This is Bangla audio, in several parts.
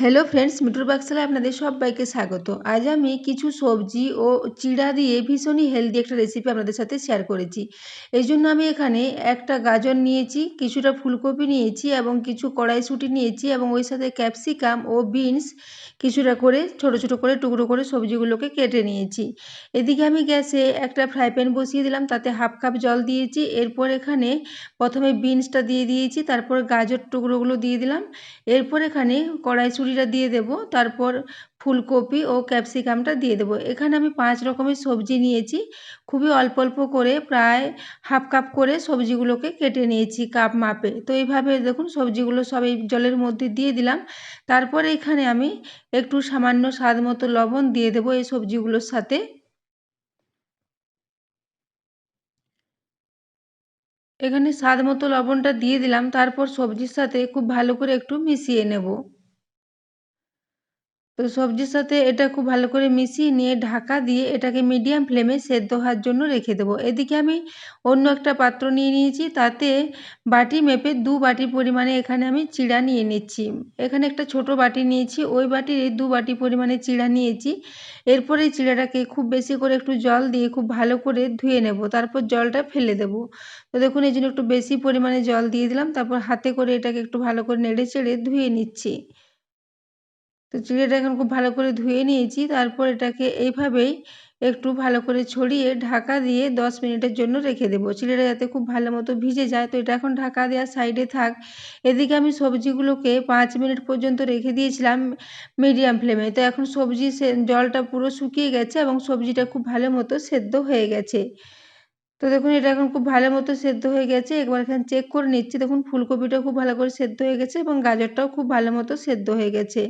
হ্যালো ফ্রেন্ডস মিটুর বাক্সালে আপনাদের সবাইকে স্বাগত। আজ আমি কিছু সবজি ও চিড়া দিয়ে ভীষণই হেলদি একটা রেসিপি আপনাদের সাথে শেয়ার করেছি। এই জন্য আমি এখানে একটা গাজর নিয়েছি, কিছুটা ফুলকপি নিয়েছি এবং কিছু কড়াইশুঁটি নিয়েছি এবং ওই সাথে ক্যাপসিকাম ও বিনস কিছুটা করে, ছোট ছোট করে, টুকরো করে সবজিগুলোকে কেটে নিয়েছি। এদিকে আমি গ্যাসে একটা ফ্রাই প্যান বসিয়ে দিলাম, তাতে হাফ কাপ জল দিয়েছি। এরপর এখানে প্রথমে বিনসটা দিয়ে দিয়েছি, তারপর গাজর টুকরোগুলো দিয়ে দিলাম। এরপর এখানে কড়াইশুঁটিটা দিয়ে দেব, তারপর ফুলকপি ও ক্যাপসিকামটা দিয়ে দেবো। এখানে আমি পাঁচ রকমের সবজি নিয়েছি, খুবই অল্প অল্প করে প্রায় হাফ কাপ করে সবজিগুলোকে কেটে নিয়েছি কাপ মাপে। তো এইভাবে দেখুন সবজিগুলো সব এই জলের মধ্যে দিয়ে দিলাম। তারপর এখানে আমি একটু সামান্য স্বাদ মতো লবণ দিয়ে দেবো এই সবজিগুলোর সাথে। এখানে স্বাদ মতো লবণটা দিয়ে দিলাম, তারপর সবজির সাথে খুব ভালো করে একটু মিশিয়ে নেব। তো সবজির সাথে এটা খুব ভালো করে মিশিয়ে নিয়ে ঢাকা দিয়ে এটাকে মিডিয়াম ফ্লেমে সেদ্ধ হওয়ার জন্য রেখে দেবো। এদিকে আমি অন্য একটা পাত্র নিয়ে নিয়েছি, তাতে বাটি মেপে দু বাটি পরিমাণে এখানে আমি চিড়া নিয়ে নিচ্ছি। এখানে একটা ছোট বাটি নিয়েছি, ওই বাটির এই দু বাটি পরিমাণে চিড়া নিয়েছি। এরপরে এই চিড়াটাকে খুব বেশি করে একটু জল দিয়ে খুব ভালো করে ধুয়ে নেব, তারপর জলটা ফেলে দেব। তো দেখুন, এই জন্য একটু বেশি পরিমাণে জল দিয়ে দিলাম, তারপর হাতে করে এটাকে একটু ভালো করে নেড়ে চেড়ে ধুয়ে নিচ্ছি। তো চিড়েটা এখন খুব ভালো করে ধুয়ে নিয়েছি। তারপর এটাকে এইভাবেই একটু ভালো করে ছড়িয়ে ঢাকা দিয়ে দশ মিনিটের জন্য রেখে দেবো। চিড়েটা যাতে খুব ভালো মতো ভিজে যায়। তো এটা এখন ঢাকা দেওয়ার সাইডে থাক। এদিকে আমি সবজিগুলোকে পাঁচ মিনিট পর্যন্ত রেখে দিয়েছিলাম মিডিয়াম ফ্লেমে। তো এখন সবজি জলটা পুরো শুকিয়ে গেছে এবং সবজিটা খুব ভালো মতো সেদ্ধ হয়ে গেছে। তো দেখুন, এটা এখন খুব ভালো মতো সেদ্ধ হয়ে গেছে। একবার এখানে চেক করে নিচ্ছি। দেখুন ফুলকপিটা খুব ভালো করে সেদ্ধ হয়ে গেছে এবং গাজরটাও খুব ভালো মতো সেদ্ধ হয়ে গেছে।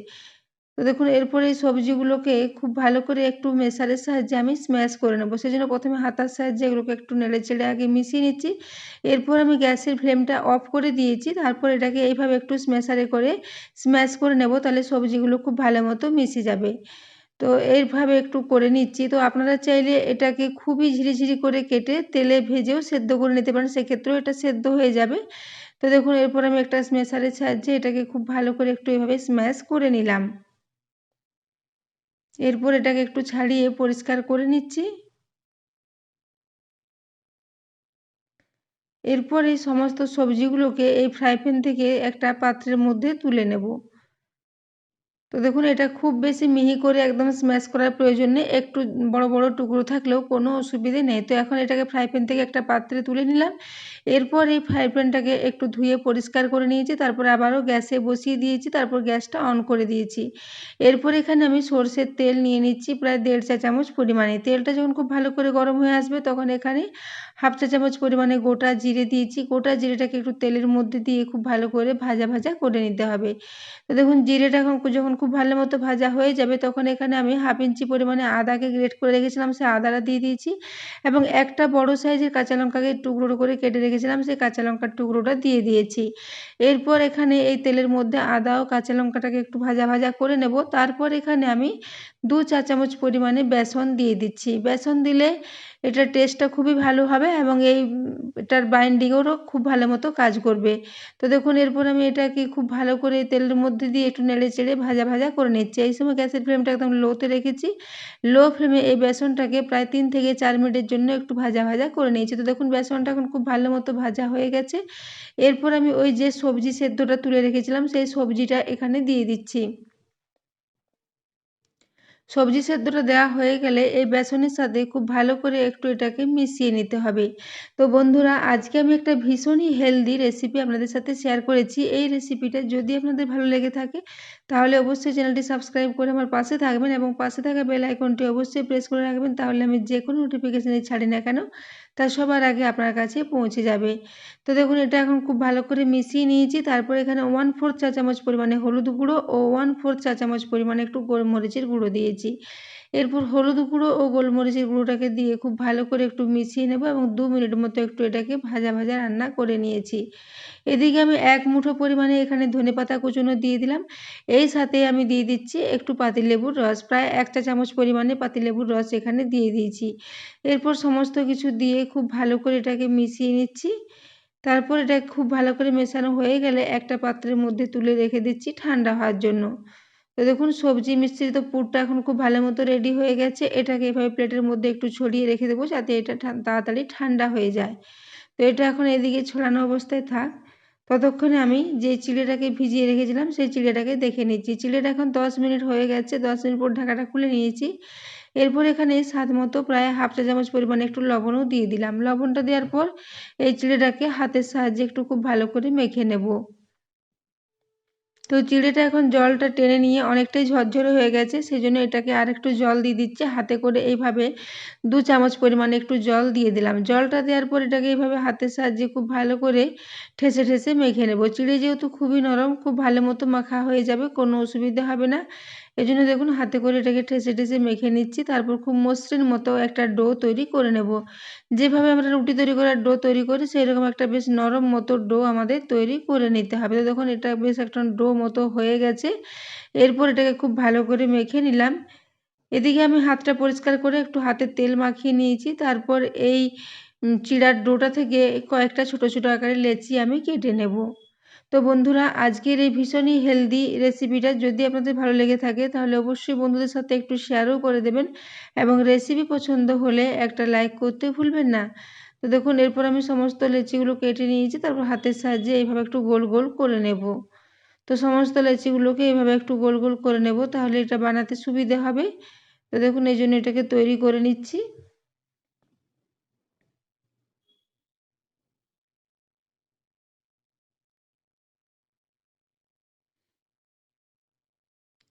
তো দেখুন, এরপরে এই সবজিগুলোকে খুব ভালো করে একটু মেশারের সাহায্যে আমি স্ম্যাশ করে নেব। সেই জন্য প্রথমে হাতার সাহায্যে এগুলোকে একটু নেড়ে চেড়ে আগে মিশিয়ে নিচ্ছি। এরপর আমি গ্যাসের ফ্লেমটা অফ করে দিয়েছি। তারপর এটাকে এইভাবে একটু স্ম্যাশারে করে স্ম্যাশ করে নেব, তাহলে সবজিগুলো খুব ভালো মতো মিশে যাবে। তো এইভাবে একটু করে নিচ্ছি। তো আপনারা চাইলে এটাকে খুবই ঝিরিঝিরি করে কেটে তেলে ভেজেও সেদ্ধ করে নিতে পারেন। সেক্ষেত্রেও এটা সেদ্ধ হয়ে যাবে। তো দেখুন, এরপর আমি একটা স্ম্যাশারের সাহায্যে এটাকে খুব ভালো করে একটু এভাবে স্ম্যাশ করে নিলাম। এরপর এটাকে একটু ছাড়িয়ে পরিষ্কার করে নিচ্ছি। এরপর এই সমস্ত সবজিগুলোকে এই ফ্রাই প্যান থেকে একটা পাত্রের মধ্যে তুলে নেব। তো দেখুন, এটা খুব বেশি মিহি করে একদম স্ম্যাশ করার প্রয়োজন নেই। একটু বড় বড় টুকরো থাকলেও কোনো অসুবিধে নেই। তো এখন এটাকে ফ্রাই প্যান থেকে একটা পাত্রে তুলে নিলাম। এরপর এই ফ্রাই প্যানটাকে একটু ধুয়ে পরিষ্কার করে নিয়েছি। তারপর আবারও গ্যাসে বসিয়ে দিয়েছি। তারপর গ্যাসটা অন করে দিয়েছি। এরপর এখানে আমি সর্ষের তেল নিয়ে নিচ্ছি, প্রায় দেড় চা চামচ পরিমাণে। তেলটা যখন খুব ভালো করে গরম হয়ে আসবে, তখন এখানে হাফ চা চামচ পরিমাণে গোটা জিরে দিয়েছি। গোটা জিরেটাকে একটু তেলের মধ্যে দিয়ে খুব ভালো করে ভাজা ভাজা করে নিতে হবে। তো দেখুন, জিরেটা এখন যখন খুব ভালো মতো ভাজা হয়ে যাবে, তখন এখানে আমি হাফ ইঞ্চি পরিমাণে আদাকে গ্রেট করে রেখেছিলাম, সে আদাটা দিয়ে দিয়েছি। এবং একটা বড় সাইজের কাঁচা লঙ্কাকে টুকরো করে কেটে রেখেছিলাম, সেই কাঁচা লঙ্কার টুকরোটা দিয়ে দিয়েছি। এরপর এখানে এই তেলের মধ্যে আদা ও কাঁচা লঙ্কাটাকে একটু ভাজা ভাজা করে নেব। তারপর এখানে আমি দু চা চামচ পরিমাণে বেসন দিয়ে দিচ্ছি। বেসন দিলে এটার টেস্টটা খুবই ভালো হবে এবং এই এটার বাইন্ডিংয়েরও খুব ভালো মতো কাজ করবে। তো দেখুন, এরপর আমি এটাকে খুব ভালো করে তেলের মধ্যে দিয়ে একটু নেড়ে চেড়ে ভাজা ভাজা করে নিচ্ছি। এই সময় গ্যাসের ফ্লেমটা একদম লোতে রেখেছি। লো ফ্লেমে এই বেসনটাকে প্রায় তিন থেকে চার মিনিটের জন্য একটু ভাজা ভাজা করে নিয়েছি। তো দেখুন, বেসনটা এখন খুব ভালো মতো ভাজা হয়ে গেছে। এরপর আমি ওই যে সবজি সেদ্ধটা তুলে রেখেছিলাম, সেই সবজিটা এখানে দিয়ে দিচ্ছি। সবজি সেদ্ধটা দেওয়া হয়ে গেলে এই বেসনের সাথে খুব ভালো করে একটু এটাকে মিশিয়ে নিতে হবে। তো বন্ধুরা, আজকে আমি একটা ভীষণই হেলদি রেসিপি আপনাদের সাথে শেয়ার করেছি। এই রেসিপিটা যদি আপনাদের ভালো লেগে থাকে, তাহলে অবশ্যই চ্যানেলটি সাবস্ক্রাইব করে আমার পাশে থাকবেন এবং পাশে থাকা বেল আইকনটি অবশ্যই প্রেস করে রাখবেন, তাহলে আমি যে কোনো নোটিফিকেশানে ছাড়ি না কেন, তা সবার আগে আপনার কাছে পৌঁছে যাবে। তো দেখুন, এটা এখন খুব ভালো করে মিশিয়ে নিয়েছি। তারপর এখানে ওয়ান ফোর্থ চা চামচ পরিমাণে হলুদ গুঁড়ো ও ওয়ান ফোর্থ চা চামচ পরিমাণে একটু গোলমরিচের গুঁড়ো দিয়েছি। এরপর হলুদ গুঁড়ো ও গোলমরিচের গুঁড়োটাকে দিয়ে খুব ভালো করে একটু মিশিয়ে নেব এবং দু মিনিট মতো একটু এটাকে ভাজা ভাজা রান্না করে নিয়েছি। এদিকে আমি এক মুঠো পরিমাণে এখানে ধনে পাতা কুচুনো দিয়ে দিলাম। এই সাথে আমি দিয়ে দিচ্ছি একটু পাতিলেবুর রস, প্রায় এক চা চামচ পরিমাণে পাতিলেবুর রস এখানে দিয়ে দিয়েছি। এরপর সমস্ত কিছু দিয়ে খুব ভালো করে এটাকে মিশিয়ে নিচ্ছি। তারপর এটা খুব ভালো করে মেশানো হয়ে গেলে একটা পাত্রের মধ্যে তুলে রেখে দিচ্ছি ঠান্ডা হওয়ার জন্য। তো দেখুন সবজি মিশ্রিত পুরটা এখন খুব ভালো মতো রেডি হয়ে গেছে। এটাকে এভাবে প্লেটের মধ্যে একটু ছড়িয়ে রেখে দেবো যাতে এটা তাড়াতাড়ি ঠান্ডা হয়ে যায়। তো এটা এখন এদিকে ছড়ানো অবস্থায় থাক। ততক্ষণে আমি যে চিলেটাকে ভিজিয়ে রেখেছিলাম, সেই চিড়েটাকে দেখে নিচ্ছি। চিড়েটা এখন দশ মিনিট হয়ে গেছে, দশ মিনিট পর ঢাকাটা খুলে নিয়েছি। এরপর এখানে স্বাদ মতো প্রায় হাফ চা চামচ পরিমাণে একটু লবণও দিয়ে দিলাম। লবণটা দেওয়ার পর এই চিড়েটাকে হাতের সাহায্যে একটু খুব ভালো করে মেখে নেব। তো চিড়েটা এখন জলটা টেনে নিয়ে অনেকটাই ঝরঝরে হয়ে গেছে সেই জন্য এটাকে আর একটু জল দিয়ে দিচ্ছে। হাতে করে এইভাবে দু চামচ পরিমাণে একটু জল দিয়ে দিলাম। জলটা দেওয়ার পর এটাকে এইভাবে হাতের সাহায্যে খুব ভালো করে ঠেসে ঠেসে মেখে নেব। চিড়ে যেহেতু খুবই নরম, খুব ভালো মতো মাখা হয়ে যাবে, কোনো অসুবিধা হবে না। এই জন্য দেখুন, হাতে করে এটাকে ঠেসে ঠেসে মেখে নিচ্ছি, তারপর খুব মসৃণ মতো একটা ডো তৈরি করে নেব। যেভাবে আমরা রুটি তৈরি করার ডো তৈরি করি সেই রকম একটা বেশ নরম মতো ডো আমাদের তৈরি করে নিতে হবে। তো দেখুন, এটা বেশ একটা ডো মতো হয়ে গেছে। এরপর এটাকে খুব ভালো করে মেখে নিলাম। এদিকে আমি হাতটা পরিষ্কার করে একটু হাতে তেল মাখিয়ে নিয়েছি। তারপর এই চিড়ার ডোটা থেকে কয়েকটা ছোট ছোট আকারে লেচি আমি কেটে নেব। তো বন্ধুরা, আজকের এই ভীষণই হেলদি রেসিপিটা যদি আপনাদের ভালো লেগে থাকে, তাহলে অবশ্যই বন্ধুদের সাথে একটু শেয়ারও করে দেবেন এবং রেসিপি পছন্দ হলে একটা লাইক করতে ভুলবেন না। তো দেখুন, এরপর আমি সমস্ত লেচিগুলো কেটে নিয়েছি, তারপর হাতের সাহায্যে এইভাবে একটু গোল গোল করে নেব। তো সমস্ত লেচিগুলোকে এইভাবে একটু গোল গোল করে নেব, তাহলে এটা বানাতে সুবিধে হবে। তো দেখুন, এই জন্য এটাকে তৈরি করে নিচ্ছি।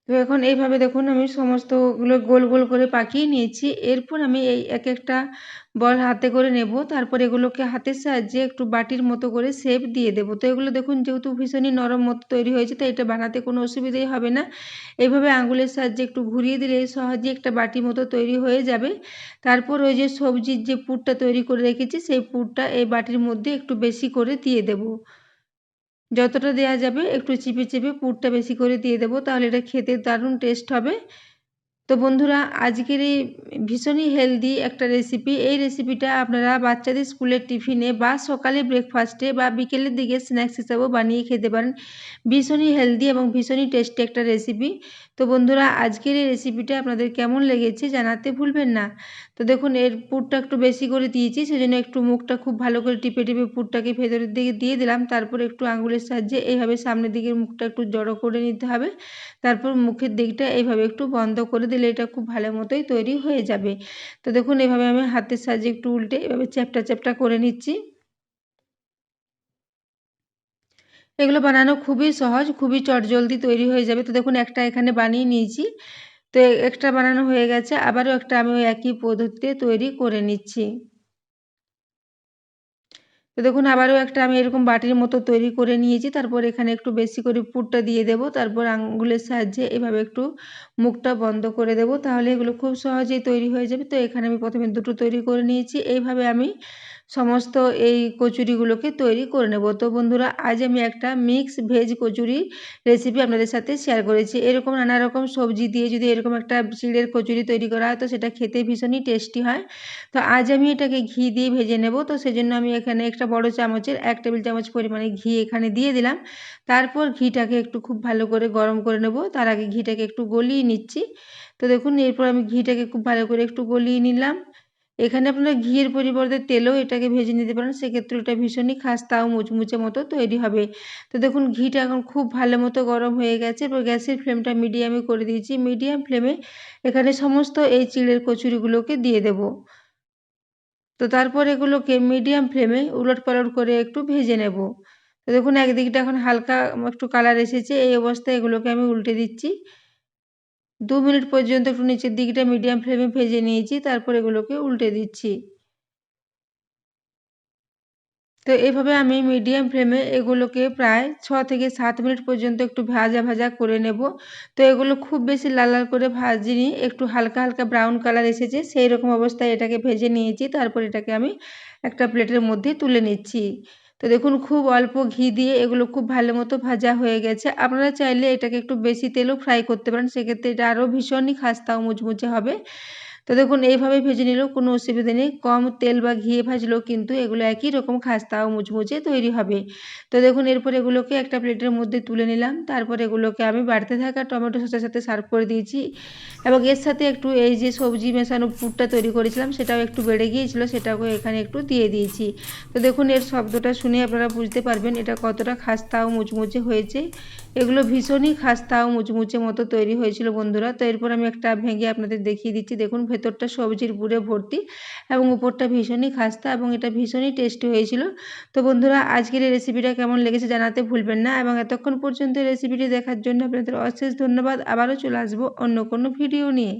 তো এখন এইভাবে দেখুন আমি সমস্তগুলো গোল গোল করে পাকিয়ে নিয়েছি। এরপর আমি এই এক একটা বল হাতে করে নেব। তারপর এগুলোকে হাতের সাহায্যে একটু বাটির মতো করে শেপ দিয়ে দেবো। তো এগুলো দেখুন যেহেতু ভীষণই নরম মতো তৈরি হয়েছে, তাই এটা বানাতে কোনো অসুবিধাই হবে না। এইভাবে আঙুলের সাহায্যে একটু ঘুরিয়ে দিলে সহজে একটা বাটি মতো তৈরি হয়ে যাবে। তারপর ওই যে সবজির যে পুরটা তৈরি করে রেখেছি, সেই পুরটা এই বাটির মধ্যে একটু বেশি করে দিয়ে দেবো। যতটা দেওয়া যাবে, একটু চিপে চেপে পুরটা বেশি করে দিয়ে দেবো, তাহলে এটা খেতে দারুণ টেস্ট হবে। তো বন্ধুরা, আজকের এই ভীষণই হেলদি একটা রেসিপি এই রেসিপিটা আপনারা বাচ্চাদের স্কুলের টিফিনে বা সকালে ব্রেকফাস্টে বা বিকেলের দিকে স্ন্যাক্স হিসাবেও বানিয়ে খেতে পারেন। ভীষণই হেলদি এবং ভীষণই টেস্টি একটা রেসিপি তো বন্ধুরা, আজকের এই রেসিপিটা আপনাদের কেমন লেগেছে জানাতে ভুলবেন না। তো দেখুন, এর পুরটা একটু বেশি করে দিয়েছি, সেজন্য একটু মুখটা খুব ভালো করে টিপে টিপে পুরটাকে ভেতরের দিকে দিয়ে দিলাম। তারপর একটু আঙুলের সাহায্যে এইভাবে সামনের দিকের মুখটা একটু জড়ো করে নিতে হবে। তারপর মুখের দিকটা এইভাবে একটু বন্ধ করে দিলে এটা খুব ভালো মতোই তৈরি হয়ে যাবে। তো দেখুন, এভাবে আমি হাতের সাহায্যে একটু উল্টে এভাবে চ্যাপটা চ্যাপটা করে নিচ্ছি। এগুলো বানানো খুবই সহজ, খুবই চটজলদি তৈরি হয়ে যাবে। তো দেখুন, একটা এখানে বানিয়ে নিয়েছি। তো একটা বানানো হয়ে গেছে। আবারও একটা আমি ওই একই পদ্ধতিতে তৈরি করে নিচ্ছি। তো দেখুন, আবারও একটা আমি এরকম বাটির মতো তৈরি করে নিয়েছি। তারপর এখানে একটু বেশি করে পুরটা দিয়ে দেব। তারপর আঙ্গুলের সাহায্যে এভাবে একটু মুখটা বন্ধ করে দেব। তাহলে এগুলো খুব সহজেই তৈরি হয়ে যাবে। তো এখানে আমি প্রথমে দুটো তৈরি করে নিয়েছি। এইভাবে আমি সমস্ত এই কচুরিগুলোকে তৈরি করে নেব। তো বন্ধুরা, আজ আমি একটা মিক্স ভেজ কচুরি রেসিপি আপনাদের সাথে শেয়ার করেছি। এরকম নানা রকম সবজি দিয়ে যদি এরকম একটা চিড়ের কচুরি তৈরি করা হয়, তো সেটা খেতে ভীষণই টেস্টি হয়। তো আজ আমি এটাকে ঘি দিয়ে ভেজে নেব। তো সেজন্য আমি এখানে একটা বড় চামচের, এক টেবিল চামচ পরিমাণে ঘি এখানে দিয়ে দিলাম। তারপর ঘিটাকে একটু খুব ভালো করে গরম করে নেব। তার আগে ঘিটাকে একটু গলিয়ে নিচ্ছি। তো দেখুন, এরপর আমি ঘিটাকে খুব ভালো করে একটু গলিয়ে নিলাম। এখানে আপনারা ঘিয়ের পরিবর্তে তেলেও এটাকে ভেজে নিতে পারেন। সেক্ষেত্রে এটা ভীষণই খাস্তা ও মুচমুচে মতো তৈরি হবে। তো দেখুন, ঘিটা এখন খুব ভালো মতো গরম হয়ে গেছে। এবার গ্যাসের ফ্লেমটা মিডিয়ামে করে দিয়েছি। মিডিয়াম ফ্লেমে এখানে সমস্ত এই চিড়ের কচুরিগুলোকে দিয়ে দেব। তো তারপর এগুলোকে মিডিয়াম ফ্লেমে উলট পালট করে একটু ভেজে নেব। তো দেখুন, একদিকটা এখন হালকা একটু কালার এসেছে। এই অবস্থায় এগুলোকে আমি উল্টে দিচ্ছি। দু মিনিট পর্যন্ত একটু নিচের দিকটা মিডিয়াম ফ্লেমে ভেজে নিয়েছি, তারপর এগুলোকে উল্টে দিচ্ছি। তো এভাবে আমি মিডিয়াম ফ্লেমে এগুলোকে প্রায় ছ থেকে সাত মিনিট পর্যন্ত একটু ভাজা ভাজা করে নেব। তো এগুলো খুব বেশি লাল লাল করে ভাজিনি, একটু হালকা হালকা ব্রাউন কালার এসেছে সেই রকম অবস্থায় এটাকে ভেজে নিয়েছি, তারপর এটাকে আমি একটা প্লেটের মধ্যে তুলে নিচ্ছি। তো দেখুন, খুব অল্প ঘি দিয়ে এগুলো খুব ভালো মতো ভাজা হয়ে গেছে। আপনারা চাইলে এটাকে একটু বেশি তেলও ফ্রাই করতে পারেন। সেক্ষেত্রে এটা আরও ভীষণই খাস্তা ও মুচমুচে হবে। তো দেখুন, এইভাবে ভেজে নিলেও কোনো অসুবিধা নেই। কম তেল বা ঘিয়ে ভাজলেও কিন্তু এগুলো একই রকম খাস্তা ও মুচমুচে তৈরি হবে। তো দেখুন, এরপর এগুলোকে একটা প্লেটের মধ্যে তুলে নিলাম। তারপর এগুলোকে আমি বাড়তে থাকা টমেটো সসের সাথে সার্ভ করে দিয়েছি। এবং এর সাথে একটু এই যে সবজি মেশানো পুরটা তৈরি করেছিলাম, সেটাও একটু বেড়ে গিয়েছিল, সেটাকে এখানে একটু দিয়ে দিয়েছি। তো দেখুন, এর শব্দটা শুনে আপনারা বুঝতে পারবেন এটা কতটা খাস্তা ও মুচমুচে হয়েছে। এগুলো ভীষণই খাস্তা ও মুচমুচে মতো তৈরি হয়েছিল বন্ধুরা। তো এরপর আমি একটা ভেঙে আপনাদের দেখিয়ে দিচ্ছি। দেখুন, ভেতরটা সবজির পুরে ভর্তি এবং উপরটা ভীষণই খাস্তা এবং এটা ভীষণই টেস্টি হয়েছিল। তো বন্ধুরা, আজকের এই রেসিপিটা কেমন লেগেছে জানাতে ভুলবেন না এবং এতক্ষণ পর্যন্ত রেসিপিটি দেখার জন্য আপনাদের অশেষ ধন্যবাদ। আবারও চলে আসব অন্য কোনো ভিডিও নিয়ে।